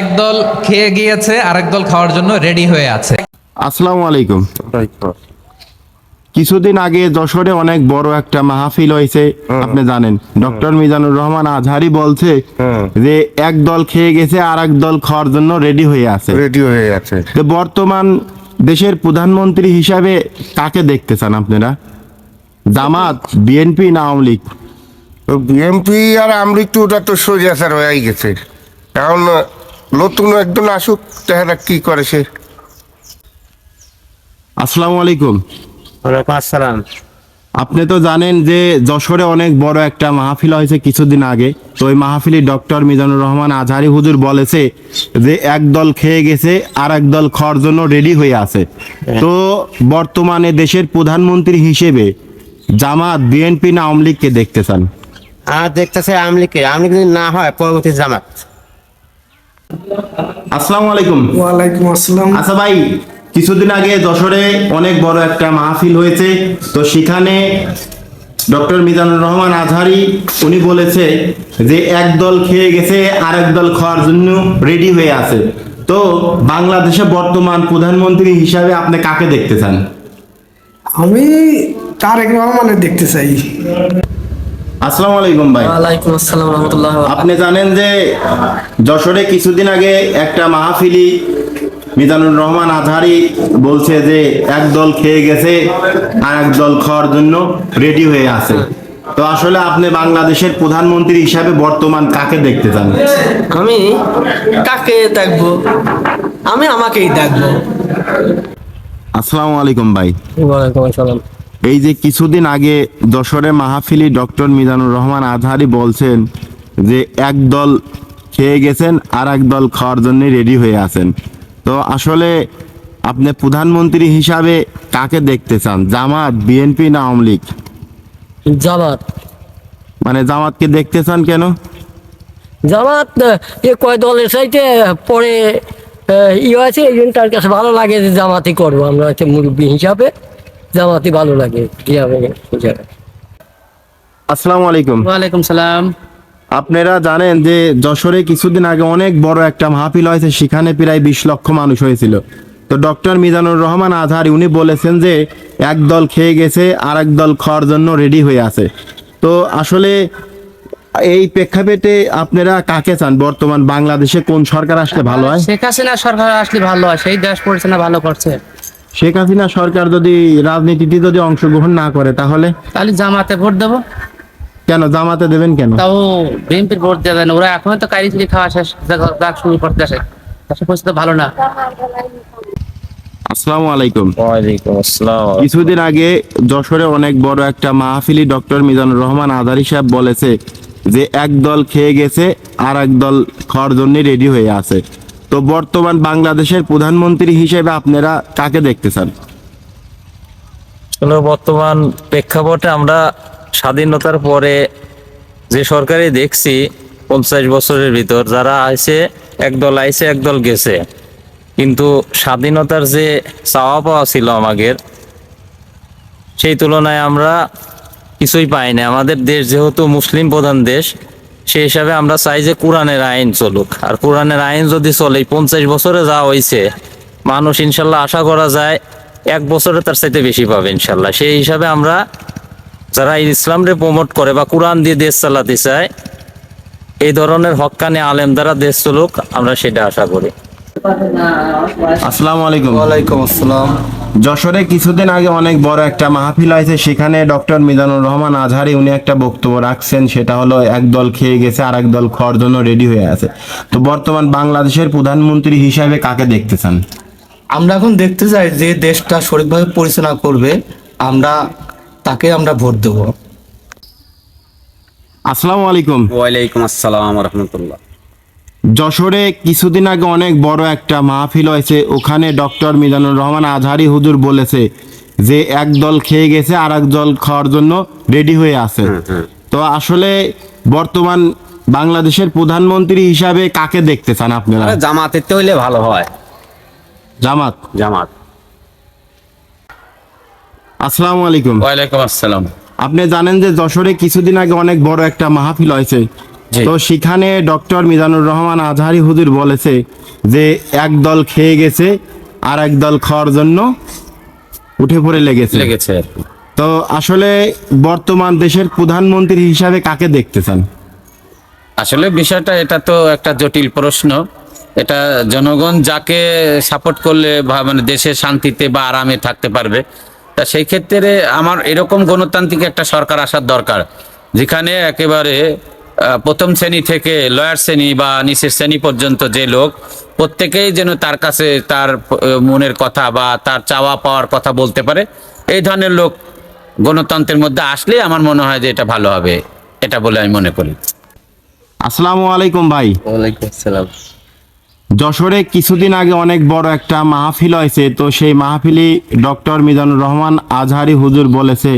একদল খেয়ে গিয়েছে আরেক দল খাওয়ার জন্য রেডি হয়ে আছে। আসসালামু আলাইকুম। কিছুদিন আগে যশোরে অনেক বড় একটা মাহফিল হয়েছে আপনি জানেন। ডক্টর মিজানুর রহমান আজহারি বলছে যে এক দল খেয়ে গেছে আর এক দল খাওয়ার জন্য রেডি হয়ে আছে। রেডি হয়ে আছে। তো বর্তমান দেশের প্রধানমন্ত্রী হিসাবে কাকে দেখতে চান আপনারা? জামাত বিএনপি না আওয়ামী লীগ? বিএমপি আর আমলিক ওটা তো সোজা স্যার হয়ে গেছে। এখন নতুন একজন আসুক তাহারা কি করে সে? আসসালামু আলাইকুম। ওয়ালাইকুম আসসালাম। আপনি তো জানেন যে যশোরে অনেক বড় একটা মাহফিল হয়েছে কিছুদিন আগে। তো ওই মাহফিলে ডক্টর মিজানুর রহমান আজহারি হুজুর বলেছে যে এক দল খেয়ে গেছে আর এক দল খাওয়ার জন্য রেডি হয়ে আছে। তো বর্তমানে দেশের প্রধানমন্ত্রী হিসেবে জামাত বিএনপি না আওয়ামী লীগকে দেখতে চান? আর দেখতেছে আমলিকে আমলিক যদি না হয় পরবর্তী জামাত। আসসালামু আলাইকুম। ওয়ালাইকুম আসসালাম। আচ্ছা ভাই কিছুদিন আগে যশোরে অনেক বড় একটা মাহফিল হয়েছে। তো সেখানে ডক্টর মিজানুর রহমান আজহারি উনি বলেছে যে এক দল খেয়ে গেছে আর এক দল খাওয়ার জন্য রেডি হয়ে আছে। তো বাংলাদেশে বর্তমান প্রধানমন্ত্রী হিসাবে আপনি কাকে দেখতে চান? আমি তারেক রহমানের দেখতে চাই। আসসালামু আলাইকুম ভাই। ওয়ালাইকুম আসসালাম রহমতুল্লাহ আপনি জানেন যে যশোরে কিছুদিন আগে একটা মাহফিলি মিজানুর রহমান আজহারি বলছে যে এক দল খেয়ে গেছে আর এক দল খাওয়ার জন্য রেডি হয়ে আছে। তো আসলে আপনি বাংলাদেশের প্রধানমন্ত্রী হিসাবে বর্তমান কাকে দেখতে চান? আমি কাকে দেখব? আমি আমাকেই দেখব। আসসালামু আলাইকুম ভাই। ওয়ালাইকুম আসসালাম। এই যে কিছুদিন আগে যশোরে মাহফিলি ডক্টর মিজানুর রহমান আজহারি বলছেন যে এক দল খেয়ে গেছেন আর এক দল খাওয়ার জন্য রেডি হয়ে আছেন। তো আসলে আপনি প্রধানমন্ত্রী হিসাবে কাকে দেখতে চান জামাত বিএনপি না আওয়ামী লীগ? জামাত। মানে জামাতকে দেখতে চান কেন? জামাত এ কয় দলের চাইতে পরে আহ, ই আছে এই জন্য তার কাছে ভালো লাগে যে জামাতই করব। আমরা হচ্ছে মুরব্বী হিসাবে। জামাতি ভালো লাগে কি হবে আসসালামু আলাইকুম। ওয়ালাইকুম সালাম। আপনারা জানেন যে যশোরে কিছুদিন আগে অনেক বড় একটা মাহফিল হয়েছে সেখানে প্রায় বিশ লক্ষ মানুষ হয়েছিল। তো ডক্টর মিজানুর রহমান আজহারি উনি বলেছেন যে এক দল খেয়ে গেছে আর এক দল খাওয়ার জন্য রেডি হয়ে আছে। তো আসলে এই প্রেক্ষাপটে আপনারা কাকে চান? বর্তমান বাংলাদেশে কোন সরকার আসলে ভালো হয়? শেখ হাসিনা সরকার আসলে ভালো হয় সেই দেশ পরিচালনা ভালো করছে। শেখ হাসিনা সরকার যদি রাজনীতিতে যদি অংশগ্রহণ না করে তাহলে? তাহলে জামাতে ভোট দেবো। কেন? জামাতে দেবেন কেন? তাও বিএনপির ভোট দেবে না। ওরা এখন তো কারিগরি খাওয়া শেষ দেখ- দেখ শুরু করতে আসে। পরিস্থিতি ভালো না। আসসালামু আলাইকুম। ওয়ালাইকুম আসসালাম। কিছুদিন আগে যশোরে অনেক বড় একটা মাহফিলি ডক্টর মিজানুর রহমান আদারি সাহেব বলেছে যে এক দল খেয়ে গেছে আর এক দল খাওয়ার জন্য রেডি হয়ে আছে। তো বর্তমান বাংলাদেশের প্রধানমন্ত্রী হিসেবে আপনারা কাকে দেখতে চান? বর্তমান প্রেক্ষাপটে আমরা স্বাধীনতার পরে যে সরকারি দেখছি, পঞ্চাশ বছরের ভিতর যারা আইছে, একদল আইছে, একদল গেছে। কিন্তু স্বাধীনতার যে চাওয়া পাওয়া ছিল আমাদের, সেই তুলনায় আমরা কিছুই পাইনি আমাদের দেশ যেহেতু মুসলিম প্রধান দেশ সেই হিসাবে আমরা চাই যে কোরআনের আইন চলুক। আর কোরআনের আইন যদি চলে পঞ্চাশ বছরে যা হয়েছে মানুষ ইনশাল্লাহ আশা করা যায় এক বছরে তার চাইতে বেশি পাবে ইনশাল্লাহ। সেই হিসাবে আমরা যারা ইসলামরে প্রমোট করে বা কোরআন দিয়ে দেশ চালাতে চায়, এই ধরনের হক্কানি আলেম দ্বারা দেশ চলুক, আমরা সেটা আশা করি। আসসালামু আলাইকুম। ওয়ালাইকুম আসসালাম। যশোরে কিছুদিন আগে অনেক বড় একটা মাহফিল হয়েছে সেখানে ডক্টর মিজানুর রহমান আজহারি উনি একটা বক্তব্য রাখছেন সেটা হলো এক দল খেয়ে গেছে আর এক দল খাওয়ার জন্য রেডি হয়ে আছে। তো বর্তমান বাংলাদেশের প্রধানমন্ত্রী হিসাবে কাকে দেখতে চান? আমরা এখন দেখতে চাই যে দেশটা সঠিকভাবে পরিচালনা করবে আমরা তাকে আমরা ভোট দেব। আসসালামু আলাইকুম। ওয়ালাইকুম আসসালাম রহমতুল্লাহ। যশোরে কিছুদিন আগে অনেক বড় একটা মাহফিল হয়েছে। ওখানে ডক্টর মিজানুর রহমান আজহারি হুজুর বলেছে যে এক দল খেয়ে গেছে আর এক দল খাওয়ার জন্য রেডি হয়ে আছে। তো আসলে বর্তমান বাংলাদেশের প্রধানমন্ত্রী হিসাবে কাকে দেখতে চান আপনারা? জামাতের তো হইলে ভালো হয়। জামাত। জামাত। আসসালামু আলাইকুম। ওয়ালাইকুম আসসালাম। আপনি জানেন যে যশোরে কিছুদিন আগে অনেক বড় একটা মাহফিল হয়েছে। তো সেখানে ডক্টর মিজানুর রহমান আজহারি হুজুর বলেছে যে এক দল খেয়ে গেছে আর এক দল খাওয়ার জন্য উঠে পড়ে লেগেছে। লেগেছে তো আসলে বর্তমান দেশের প্রধানমন্ত্রী হিসাবে কাকে দেখতে চান? আসলে বিষয়টা এটা তো একটা জটিল প্রশ্ন। এটা জনগণ যাকে সাপোর্ট করলে বা- মানে দেশে শান্তিতে বা আরামে থাকতে পারবে তা সেই ক্ষেত্রে আমার এরকম গণতান্ত্রিক একটা সরকার আসার দরকার যেখানে একেবারে প্রথম শ্রেণি থেকে লয়ার শ্রেণি বা নিচের শ্রেণি পর্যন্ত যে লোক প্রত্যেকেই যেন তার কাছে তার মনের কথা বা তার চাওয়া পাওয়ার কথা বলতে পারে। এই ধরনের লোক গণতন্ত্রের মধ্যে আসলে আমার মনে হয় যে এটা ভালো হবে এটা বলে আমি মনে করি। আসসালামু আলাইকুম ভাই। ওয়ালাইকুম আসসালাম। যশোরে কিছুদিন আগে অনেক বড় একটা মাহফিল হয়েছে তো সেই মাহফিলি ডক্টর মিজানুর রহমান আজহারি হুজুর বলেছে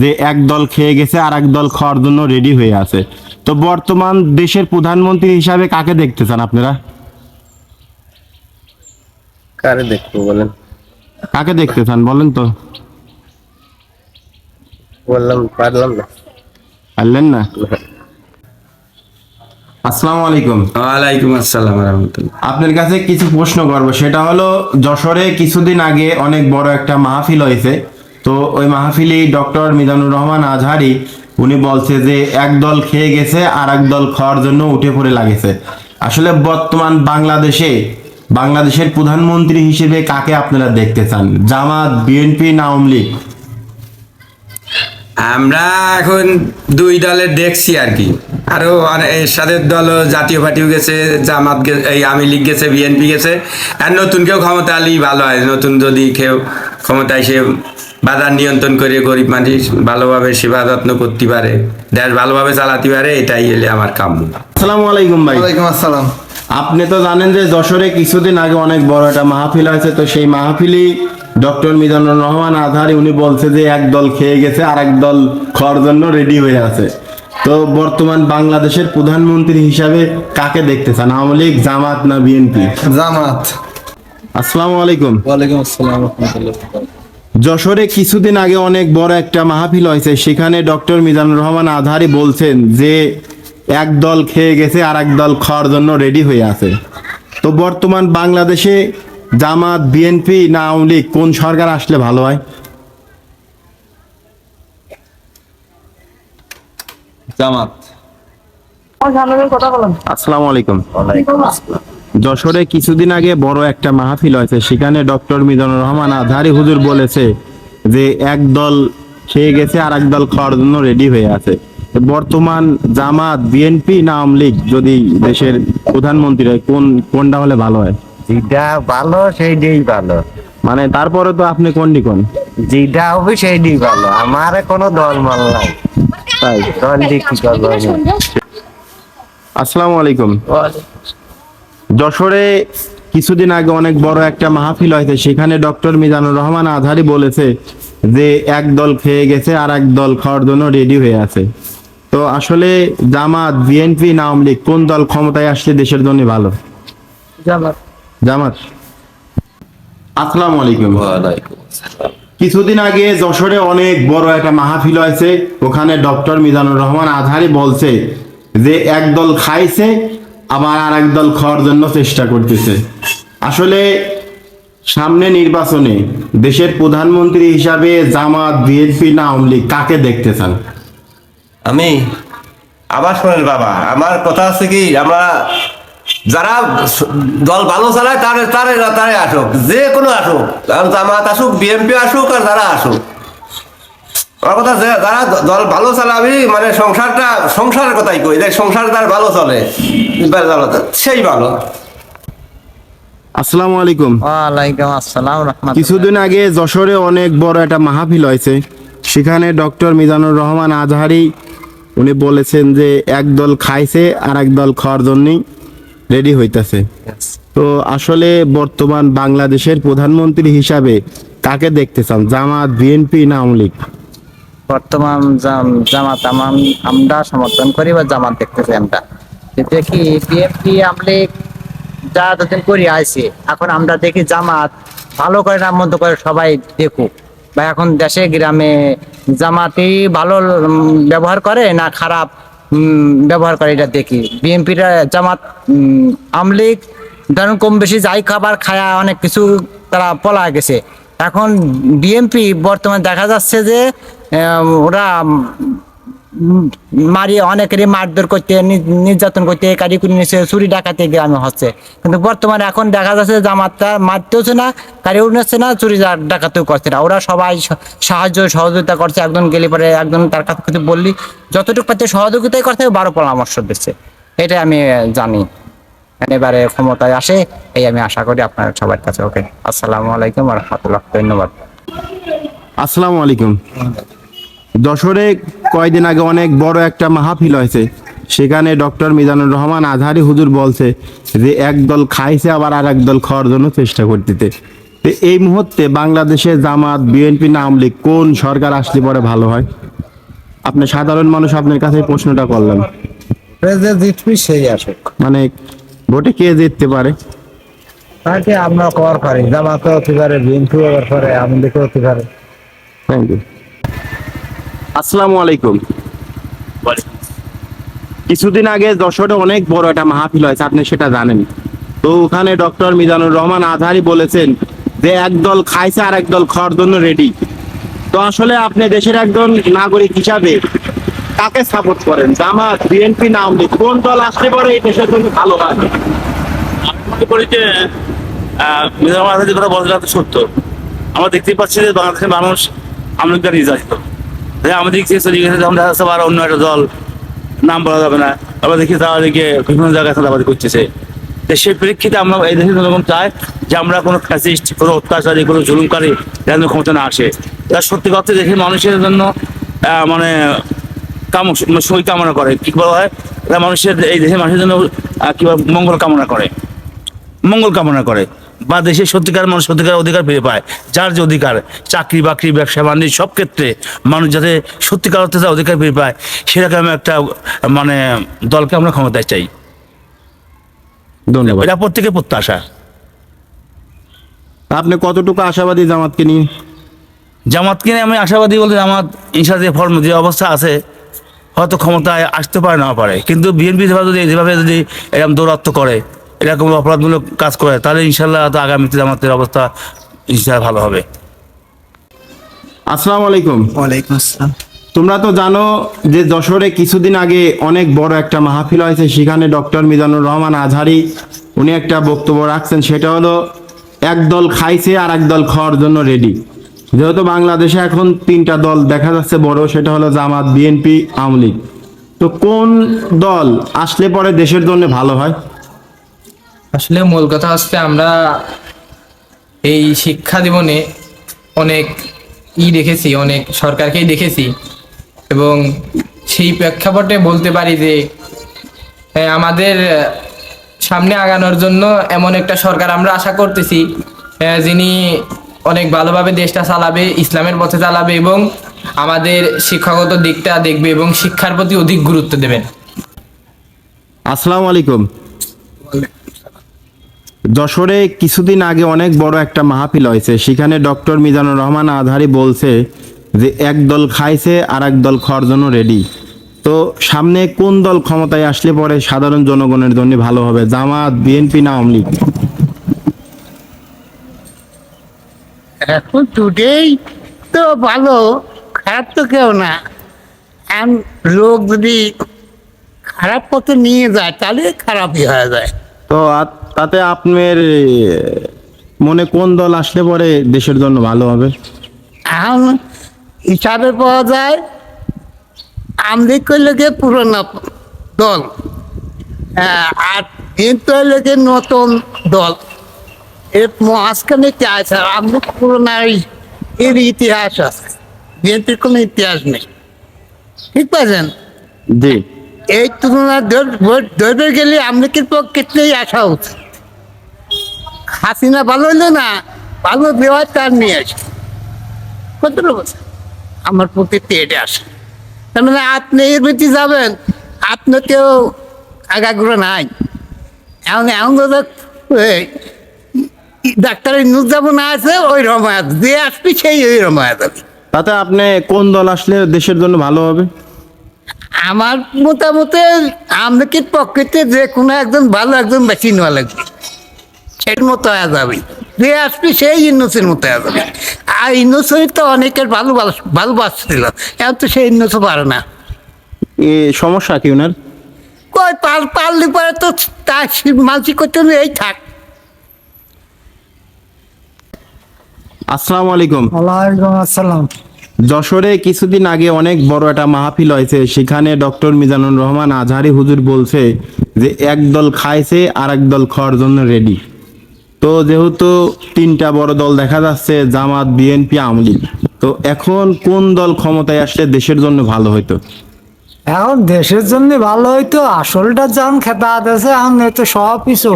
যে এক দল খেয়ে গেছে আর এক দল খাওয়ার জন্য রেডি হয়ে আছে। তো বর্তমান দেশের প্রধানমন্ত্রী হিসাবে কাকে দেখতে চান আপনারা? কারে দেখব বলেন? কাকে দেখতে চান বলেন তো। বললাম পারলাম না। পারলেন না? আসসালামু আলাইকুম। ওয়ালাইকুম আসসালাম রহমতুল্লাহ। আপনার কাছে কিছু প্রশ্ন করব সেটা হলো যশোরে কিছুদিন আগে অনেক বড় একটা মাহফিল হয়েছে। তো ওই মাহফিলে ডক্টর মিজানুর রহমান আজহারি উনি বলছে যে এক দল খেয়ে গেছে আর এক দল খাওয়ার জন্য উঠে পড়ে লাগেছে। আসলে বর্তমান বাংলাদেশে, বাংলাদেশের প্রধানমন্ত্রী হিসেবে কাকে আপনারা দেখতে চান? জামাত, বিএনপি না আওয়ামী লীগ? আমরা এখন দুই দলের দেখছি আর কি। আরও এরশাদের দল জাতীয় পার্টিও গেছে, জামাত এই আওয়ামী লীগ গেছে, বিএনপি গেছে। আর নতুন কেউ ক্ষমতা আলি ভালো হয়। নতুন যদি কেউ ক্ষমতায় এসে বাজার নিয়ন্ত্রণ করে গরিব মানুষ ভালোভাবে সেবা যত্ন করতে পারে দেশ ভালোভাবে চালাতে পারে এটাই এলে আমার কাম্য। আসসালামু আলাইকুম ভাই। ওয়ালাইকুম আসসালাম। আপনি তো জানেন যে যশোরে কিছুদিন আগে অনেক বড় একটা মাহফিল হয়েছে তো সেই মাহফিলি ডক্টর মিজানুর রহমান আধারি উনি বলছে যে এক দল খেয়ে গেছে আর এক দল খাওয়ার জন্য রেডি হয়ে আছে। তো বর্তমান বাংলাদেশের প্রধানমন্ত্রী হিসাবে কাকে দেখতে চান আওয়ামী লীগ জামাত না বিএনপি? জামাত। আসসালামু আলাইকুম। ওয়ালাইকুম আসসালাম রহমতুল্লাহ। যশোরে কিছুদিন আগে অনেক বড় একটা মাহফিল হয়েছে। সেখানে ডক্টর মিজানুর রহমান আধারি বলছেন যে এক দল খেয়ে গেছে আর এক দল খাওয়ার জন্য রেডি হয়ে আছে। তো বর্তমান বাংলাদেশে জামাত বিএনপি না আওয়ামী লীগ কোন সরকার আসলে ভালো হয়? জামাত। আসসালামু আলাইকুম। যশোরে কিছুদিন আগে বড় একটা মাহফিল হয়েছে। সেখানে ডক্টর মিজানুর রহমান আধারি হুজুর বলেছে যে এক দল খেয়ে গেছে আর এক দল খাওয়ার জন্য রেডি হয়ে আছে। বর্তমান জামাত বিএনপি না আওয়ামী লীগ যদি দেশের প্রধানমন্ত্রী হয় কোন কোনটা হলে ভালো হয়? যেটা ভালো সেইটাই ভালো। মানে তারপরে তো আপনি কোনটি কোন? যেটা হবে সেইটাই ভালো। আমার কোনো দল মাল নাই। তাই। দল দিয়ে কি করব আসসালামু আলাইকুম। যশোরে কিছুদিন আগে অনেক বড় একটা মাহফিল হয়েছে সেখানে ডক্টর মিজানুর রহমান আধারি বলেছে যে এক দল খেয়ে গেছে আর এক দল খাওয়ার জন্য রেডি হয়ে আছে। তো আসলে জামাত বিএনপি না আওয়ামী লীগ কোন দল ক্ষমতায় আসলে দেশের জন্য ভালো? জামাত। জামাত। আসসালামু আলাইকুম। কিছুদিন আগে যশোরে অনেক বড় একটা মাহফিল হয়েছে ওখানে ডক্টর মিজানুর রহমান আজহারি বলছে যে এক দল খাইছে আবার আর এক দল খাওয়ার জন্য চেষ্টা করতেছে। আসলে সামনে নির্বাচনে দেশের প্রধানমন্ত্রী হিসাবে জামাত, বিএনপি না আওয়ামী কাকে দেখতে চান? আমি আবার শোনেন বাবা, আমার কথা আছে কি, আমরা যারা দল ভালো চালায় তারে তারে তারে আসুক, যে কোনো আসুক কারণ জামাত আসুক, বিএনপি আসুক আর যারা আসুক। আমার কথা যে যারা দল ভালো চালাবি মানে সংসারটা সংসারের কথাই কই যে সংসার তার ভালো চলে এবার ভালো চলে, সেই ভালো। আসসালামু আলাইকুম। ওয়ালাইকুম আসসালাম কিছুদিন আগে যশোরে অনেক বড় একটা মাহফিল হয়েছে। সেখানে ডক্টর মিজানুর রহমান আজহারি উনি বলেছেন যে এক দল খাইছে আর এক দল খাওয়ার জন্যই রেডি হইতাছে। তো আসলে বর্তমান বাংলাদেশের প্রধানমন্ত্রী হিসাবে কাকে দেখতে চান? জামাত বিএনপি না আওয়ামী লীগ? বর্তমান জামাত আম- আমরা সমর্থন করি বা জামাত দেখতেছি আমরা। দেখি বিএনপি আমলে যা এতদিন করি আইছে, এখন আমরা দেখি জামাত ভালো করে না মন্দ করে সবাই দেখুক। বা এখন দেশে, গ্রামে জামাতই ভালো ব্যবহার করে না খারাপ ব্যবহার করে এটা দেখি? বিএনপিরা জামাত আমলিগ ধরুন কম বেশি যাই খাবার খায়া অনেক কিছু তারা পলা গেছে। এখন বিএনপি বর্তমানে দেখা যাচ্ছে যে ওরা মারিয়ে অনেকেরই মারধর করতে নির্যাতন করতে কারি করে নিচ্ছে চুরি ডাকাতে গ্রামে হচ্ছে। কিন্তু বর্তমানে এখন দেখা যাচ্ছে জামাতটা মারতেওছে না কারিও নিচ্ছে না, চুরি ডাকাতেও করছে না। ওরা সবাই সাহায্য, সহযোগিতা করছে, একজন গেলে পরে একজন তার কাছে কিছু বললি, যতটুকু পাচ্ছে সহযোগিতাই করছে, বারো পরামর্শ দিচ্ছে। এটা আমি জানি। এবারে ক্ষমতায় আসে, এই আমি আশা করি আপনার সবার কাছে, ওকে। আসসালামু আলাইকুম রহমতুল্লাহ। ধন্যবাদ। আসসালামু আলাইকুম। যশোরে কয়দিন আগে অনেক বড় একটা মাহফিল হয়েছে। সেখানে ডক্টর মিজানুর রহমান আজহারি হুজুর বলছে যে একদল খাইছে আবার আর এক দল খাওয়ার জন্য চেষ্টা করতেছে। এই মুহূর্তে বাংলাদেশে জামাত বিএনপি না আওয়ামী কোন সরকার আসলে পরে ভালো হয়? আপনি সাধারণ মানুষ আপনার কাছে প্রশ্নটা করলাম। আসুক। মানে ভোটে কে জিততে পারে? তাকে আমরা কর পারি। জামাতে হতে পারে বিএনপি হতে পারে হতে পারে থ্যাংক ইউ আসসালামু আলাইকুম। কিছুদিন আগে যশোরে অনেক বড় একটা মাহফিল হয়েছে, আপনি সেটা জানেন। তো ওখানে ডক্টর মিজানুর রহমান আজহারি বলেছেন যে একদল খাইছে আর একদল খাওয়ার জন্য রেডি তো আসলে আপনি দেশের একজন নাগরিক হিসাবে কাকে সাপোর্ট করেন? জামাত বিএনপি না লীগ? কোন দল আসলে পরে এই দেশের জন্য ভালো হয়? মনে করি যে মিজানুর রহমান আজাদের কথা সত্য। আমরা দেখতেই পাচ্ছি যে বাংলাদেশের মানুষ আমলিকা নির্যাতিত। আমাদের দিক থেকে চলে গেছে যখন দেখা অন্য একটা দল, নাম বলা যাবে না। আমরা দেখি তারা দিকে বিভিন্ন জায়গায় চাঁদাবাদি করতেছে। তো সেই প্রেক্ষিতে আমরা এই দেশের জনগণ চাই, যে আমরা কোনো ফ্যাসিস্ট কোনো অত্যাচারী, কোনো জুলুমকারী যেন ক্ষমতা না আসে। এরা সত্যি কথা দেশের মানুষের জন্য মানে কাম সই কামনা করে। কি বলা হয়? মানুষের, এই দেশের মানুষের জন্য কি মঙ্গল কামনা করে। মঙ্গল কামনা করে। বা দেশের সত্যিকার মানুষ সত্যিকার অধিকার ফিরে পায় যার যে অধিকার চাকরি বাকরি ব্যবসা বাণিজ্য সব ক্ষেত্রে মানুষ যাতে সত্যিকার অর্থে তার অধিকার ফিরে পায় সেরকম একটা মানে দলকে আমরা ক্ষমতায় চাই। ধন্যবাদ। এটা প্রত্যেকের প্রত্যাশা। আপনি কতটুকু আশাবাদী জামাতকে নিয়ে? জামাতকে নিয়ে আমি আশাবাদী বলতে জামাত ইনশা যে ফর্ম যে অবস্থা আছে হয়তো ক্ষমতায় আসতে পারে না পারে। কিন্তু বিএনপি যদি যেভাবে যদি এরকম দৌরাত্ম করে এরকম অপরাধমূলক কাজ করে তাহলে ইনশাল্লাহ তো আগামীতে জামাতের অবস্থা ইনশাল্লাহ ভালো হবে। আসসালামু আলাইকুম। ওয়ালাইকুম আসসালাম। তোমরা তো জানো যে যশোরে কিছুদিন আগে অনেক বড় একটা মাহফিল হয়েছে সেখানে ডক্টর মিজানুর রহমান আজহারি উনি একটা বক্তব্য রাখছেন সেটা হলো এক দল খাইছে আর এক দল খাওয়ার জন্য রেডি যেহেতু বাংলাদেশে এখন তিনটা দল দেখা যাচ্ছে বড় সেটা হলো জামাত বিএনপি আওয়ামী লীগ। তো কোন দল আসলে পরে দেশের জন্য ভালো হয়? আসলে মূল কথা হচ্ছে আমরা এই শিক্ষা জীবনে অনেক ই দেখেছি, অনেক সরকারকেই দেখেছি এবং সেই প্রেক্ষাপটে বলতে পারি যে আমাদের সামনে আগানোর জন্য এমন একটা সরকার আমরা আশা করতেছি যিনি অনেক ভালোভাবে দেশটা চালাবে, ইসলামের পথে চালাবে এবং আমাদের শিক্ষাগত দিকটা দেখবে এবং শিক্ষার প্রতি অধিক গুরুত্ব দেবেন। আসসালামু আলাইকুম। যশোরে কিছুদিন আগে অনেক বড় একটা মাহফিল হয়েছে। সেখানে ডক্টর মিজানুর রহমান আধারি বলছে যে, এক দল খাইছে আর এক দল খাওয়ার জন্য রেডি তো সামনে কোন দল ক্ষমতায় আসলে পরে সাধারণ জনগণের জন্য ভালো হবে? জামাত বিএনপি না আওয়ামী লীগ? এখন দুটেই তো ভালো, খারাপ তো কেউ না। লোক যদি খারাপ পথে নিয়ে যায়, তাহলে খারাপই হয়ে যায়। তো তাতে আপনার মনে কোন দল আসলে পরে দেশের জন্য ভালো হবে? হিসাবে পাওয়া যায় আমলিগ করলে গিয়ে পুরোনো দল। হ্যাঁ, আর কিন্তু গিয়ে নতুন দল। এর মাঝখানে কি আছে? আমলিগ পুরোনো এর ইতিহাস আছে। বিএনপির কোনো ইতিহাস নেই। ঠিক পাচ্ছেন জি। এই তুলনায় ধর- ভোট ধরতে গেলে আমলিগের পক্ষেই আসা উচিত হাসিনা ভালো হইল না, ভালো দেওয়ার তার নিয়ে আসে। কত আমার প্রকৃতি এটা আসে। তার মানে আপনি এর ভিতরে যাবেন আপনার কেউ আগাগ্রহ নাই। এমন এমন ডাক্তারের নুজ যাব না আছে, ওই রমায়াত। যে আসবি সেই ওই রমায়াত তাতে আপনি কোন দল আসলে দেশের জন্য ভালো হবে? আমার মোটামুটি আমলকির পক্ষেতে যে কোনো একজন ভালো একজন বেশি নেওয়া লাগবে। সের মতো হয়ে যাবে। যে আসবে সেই ইন্নসের মতো হয়ে যাবে। আর ইন্নসের তো অনেকের ভালো ভালোবাসছিল। এখন তো সেই ইন্নস পারে না। এ সমস্যা কি ওনার কই পার পারলে পরে তো তার মানসিক করতে এই থাক। আসসালামু আলাইকুম। ওয়ালাইকুম আসসালাম। যশোরে কিছুদিন আগে অনেক বড় একটা মাহফিল হয়েছে। সেখানে ডক্টর মিজানুর রহমান আজহারি হুজুর বলছে যে, এক দল খাইছে আর এক দল খাওয়ার জন্য রেডি তো যেহেতু তিনটা বড় দল দেখা যাচ্ছে, জামাত বিএনপি আওয়ামী লীগ, তো এখন কোন দল ক্ষমতায় আসলে দেশের জন্য ভালো হতো এখন দেশের জন্য ভালো হইতো, আসলটা যখন খেতা আছে, এখন তো সব কিছু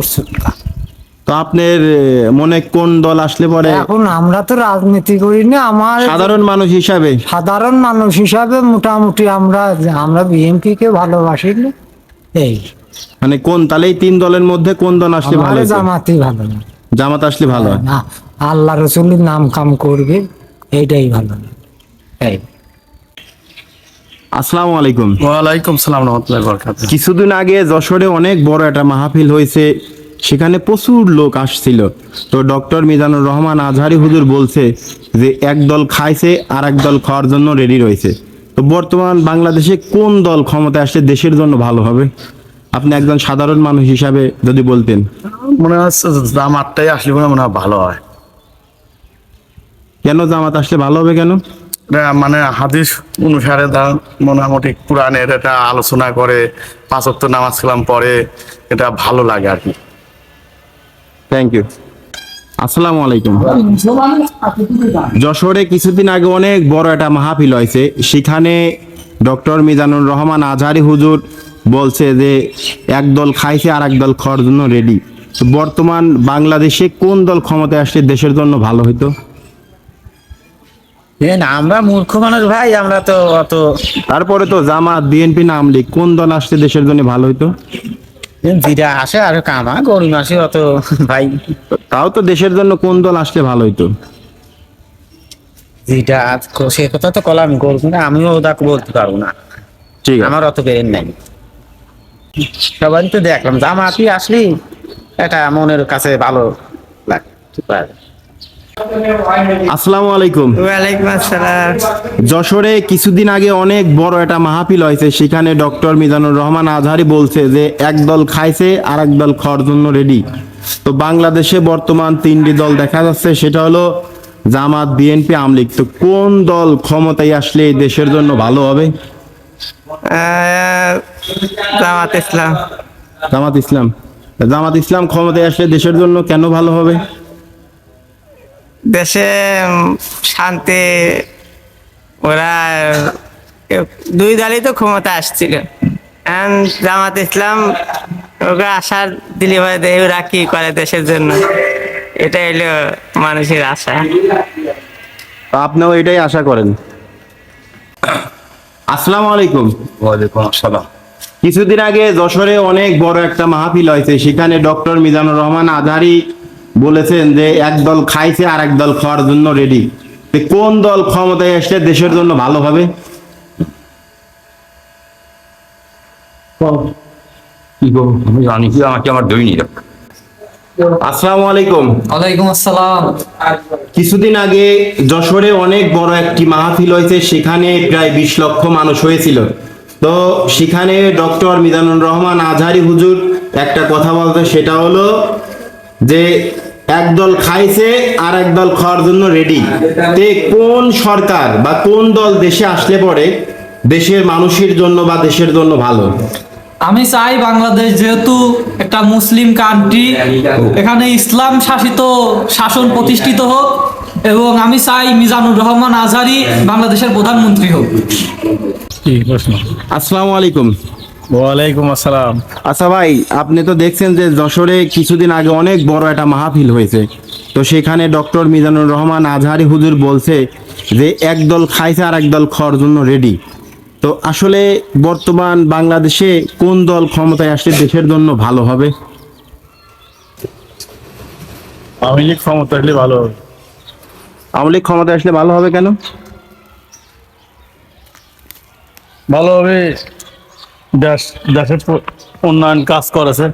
তো আপনার মনে কোন দল আসলে পরে? এখন আমরা তো রাজনীতি করি না আমার সাধারণ মানুষ হিসাবে? সাধারণ মানুষ হিসাবে মোটামুটি আমরা আমরা বিএনপি কে ভালোবাসি না। এই। মানে কোন তাহলে এই তিন দলের মধ্যে কোন দল আসলে ভালো হতো? জামাতি ভালো না। জামাত আসলে ভালো? হয় না আল্লাহ রসুলের নাম কাম করবে এইটাই ভালো। এই। আসসালামু আলাইকুম। ওয়ালাইকুম সালাম রহমতুল্লাহ বরকাত কিছুদিন আগে যশোরে অনেক বড় একটা মাহফিল হয়েছে। সেখানে প্রচুর লোক আসছিল। তো ডক্টর মিজানুর রহমান আজহারি হুজুর বলছে যে এক দল খাইছে আর এক দল খাওয়ার জন্য রেডি রয়েছে। তো বর্তমান বাংলাদেশে কোন দল ক্ষমতায় আসলে দেশের জন্য ভালো হবে? আপনি একজন সাধারণ মানুষ হিসাবে যদি বলতেন। মনে হচ্ছে জামাতটাই আসলে মনে হয় ভালো হয়। কেন জামাত আসলে ভালো হবে কেন? মানে হাদিস অনুসারে তার মোটামুটি কোরআনের এটা আলোচনা করে পাঁচক্ত নামাজ কালাম পরে এটা ভালো লাগে আর কি। থ্যাংক ইউ আসসালামু আলাইকুম। যশোরে কিছুদিন আগে অনেক বড় একটা মাহফিল হয়েছে। সেখানে ডক্টর মিজানুর রহমান আজহারি হুজুর বলছে যে এক দল খাইছে আর এক দল খাওয়ার জন্য রেডি বর্তমান বাংলাদেশে কোন দল ক্ষমতায় আসলে দেশের জন্য ভালো হতো আমরা মূর্খ মানুষ ভাই আমরা তো অত তারপরে তো জামাত বিএনপি নাম লীগ কোন দল আসলে দেশের জন্য ভালো হতো যেটা আসে আর কামা গরিব আসে অত ভাই। তাও তো দেশের জন্য কোন দল আসলে ভালো হইতো? যেটা সে কথা তো কলাম করব না আমিও ওটা বলতে পারব না। ঠিক আমার অত বেরেন নাই। সবাই তো দেখলাম জামাতি আসলি এটা মনের কাছে ভালো লাগে ঠিক আছে আসসালামু আলাইকুম। ওয়ালাইকুম আসসালাম। যশোরে কিছুদিন আগে অনেক বড় একটা মাহফিল হয়েছে সেখানে ডক্টর মিজানুর রহমান আজহারি বলছে যে এক দল খাইছে আর এক দল খাওয়ার জন্য রেডি তো বাংলাদেশে বর্তমান তিনটি দল দেখা যাচ্ছে সেটা হলো জামাত বিএনপি আমলিগ তো কোন দল ক্ষমতায় আসলে এই দেশের জন্য ভালো হবে? জামাত ইসলাম। জামাত ইসলাম। জামাত ইসলাম ক্ষমতায় আসলে দেশের জন্য কেন ভালো হবে? দেশে শান্তি ওরা দুই দলই তো ক্ষমতা আসছিল। জামাত ইসলাম ওকে আশার দিলি ভাই দেয় ওরা কি করে দেশের জন্য? এটা হলো মানুষের আশা। তো আপনিও এটাই আশা করেন? আসসালামু আলাইকুম। ওয়ালাইকুম আসসালাম। কিছুদিন আগে যশোরে অনেক বড় একটা মাহফিল হয়েছে সেখানে ডক্টর মিজানুর রহমান আজহারি বলেছেন যে এক দল খাইছে আর এক দল খাওয়ার জন্য রেডি কোন দল ক্ষমতায় আসলে দেশের জন্য ভালো হবে? আমি জানি কি আমাকে আমার দই আসসালামু আলাইকুম। ওয়ালাইকুম আসসালাম। কিছুদিন আগে যশোরে অনেক বড় একটি মাহফিল হয়েছে সেখানে প্রায় বিশ লক্ষ মানুষ হয়েছিল। তো সেখানে ডক্টর মিজানুর রহমান আজহারি হুজুর একটা কথা বলতে সেটা হলো যে একদল খাইছে আর একদল খাওয়ার জন্য রেডি তে কোন সরকার বা কোন দল দেশে আসলে পরে দেশের মানুষের জন্য বা দেশের জন্য ভালো? আমি চাই বাংলাদেশ যেহেতু একটা মুসলিম কান্ট্রি এখানে ইসলাম শাসিত শাসন প্রতিষ্ঠিত হোক এবং আমি চাই মিজানুর রহমান আজহারি বাংলাদেশের প্রধানমন্ত্রী হোক। আসসালামু আলাইকুম। ওয়ালাইকুম আসসালাম। আচ্ছা ভাই আপনি তো দেখছেন যে যশোরে কিছুদিন আগে অনেক বড় একটা মাহফিল হয়েছে। তো সেখানে ডক্টর মিজানুর রহমান আজহারি হুজুর বলছে যে একদল খাইছে আর একদল খাওয়ার জন্য রেডি তো আসলে বর্তমান বাংলাদেশে কোন দল ক্ষমতায় আসলে দেশের জন্য ভালো হবে? আমি লীগ ক্ষমতা হলে ভালো হবে। আওয়ামী লীগ ক্ষমতায় আসলে ভালো হবে কেন? ভালো হবে। দেশ দেশের উন্নয়ন কাজ করেছে।